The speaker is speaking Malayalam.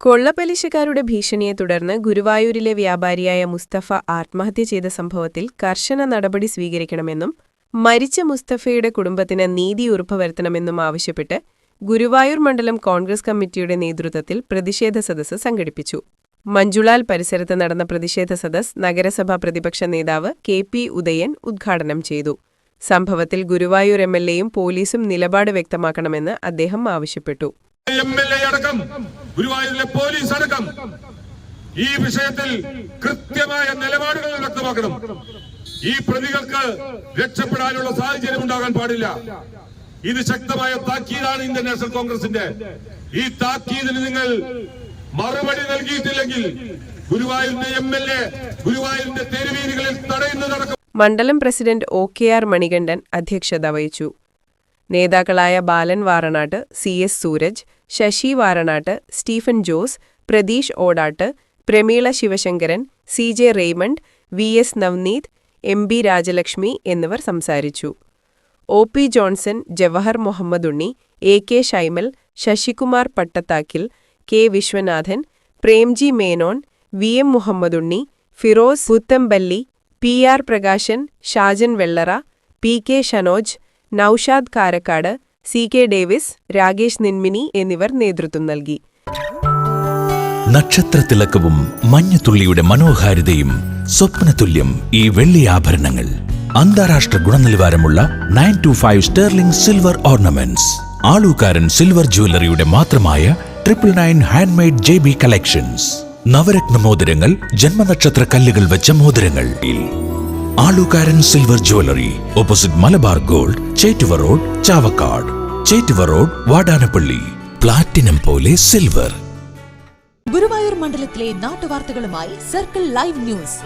കൊള്ളപ്പലിശക്കാരുടെ ഭീഷണിയെ തുടർന്ന് ഗുരുവായൂരിലെ വ്യാപാരിയായ മുസ്തഫ ആത്മഹത്യ ചെയ്ത സംഭവത്തിൽ കർശന നടപടി സ്വീകരിക്കണമെന്നും മരിച്ച മുസ്തഫയുടെ കുടുംബത്തിന് നീതി ഉറപ്പുവരുത്തണമെന്നും ആവശ്യപ്പെട്ട് ഗുരുവായൂർ മണ്ഡലം കോൺഗ്രസ് കമ്മിറ്റിയുടെ നേതൃത്വത്തിൽ പ്രതിഷേധ സദസ്സ് സംഘടിപ്പിച്ചു. മഞ്ജുളാൽ പരിസരത്ത് നടന്ന പ്രതിഷേധ സദസ് നഗരസഭാ പ്രതിപക്ഷ നേതാവ് കെ പി ഉദയൻ ഉദ്ഘാടനം ചെയ്തു. സംഭവത്തിൽ ഗുരുവായൂർ എം എൽ എയും പോലീസും നിലപാട് വ്യക്തമാക്കണമെന്ന് അദ്ദേഹം ആവശ്യപ്പെട്ടു. എം എൽ എ അടക്കം ഗുരുവായൂരിലെ പോലീസ് അടക്കം ഈ വിഷയത്തിൽ കൃത്യമായ നിലപാടുകൾ വ്യക്തമാക്കണം. ഈ പ്രതികൾക്ക് രക്ഷപ്പെടാനുള്ള സാഹചര്യം ഉണ്ടാകാൻ പാടില്ല. ഇത് ശക്തമായ താക്കീതാണ് ഇന്ത്യൻ നാഷണൽ കോൺഗ്രസിന്റെ. ഈ താക്കീതിന് നിങ്ങൾ മറുപടി നൽകിയിട്ടില്ലെങ്കിൽ ഗുരുവായൂരിന്റെ എം എൽ എ ഗുരുവായൂരിന്റെ തെരുവീതികളിൽ തടയുന്നതടക്കം മണ്ഡലം president O K R Manikandan അധ്യക്ഷത വഹിച്ചു. നേതാക്കളായ Balan Varanattu C S Sooraj Sasi Varanattu Stephen Jose Pratheesh Odattu Prameela Sivasankaran C J Raymond V S Navneeth M B Rajalakshmi എന്നിവർ സംസാരിച്ചു. O P Johnson Jawahar Muhammed Unni A K Shymal Sasikumar Pattathakkil K Viswanathan Premji Menon V M Muhammed Unni Firos Puthampally P R Prakashan Shajan Vellara P K Shanoj Noushad Karakkad C K Davis Rakesh Ninmini എന്നിവർ നേതൃത്വം നൽകി. നക്ഷത്രത്തിളക്കവും മഞ്ഞത്തുള്ളിയുടെ മനോഹാരിതയും സ്വപ്നതുല്യം ഈ വെള്ളി ആഭരണങ്ങൾ. അന്താരാഷ്ട്ര ഗുണനിലവാരമുള്ള nine two five sterling silver ornaments. Alukkaran silver ജ്വല്ലറിയുടെ മാത്രമായ triple nine handmade J B collections. Navratna മോതിരങ്ങൾ ജന്മനക്ഷത്ര കല്ലുകൾ വെച്ച മോതിരങ്ങൾ. Alukkaran silver jewellery opposite Malabar gold Chettuva road Chavakkad. Chettuva road Vadanappally. Platinum പോലെ സിൽവർ. ഗുരുവായൂർ മണ്ഡലത്തിലെ നാട്ടുവാർത്തകളുമായി സർക്കിൾ ലൈവ് ന്യൂസ്.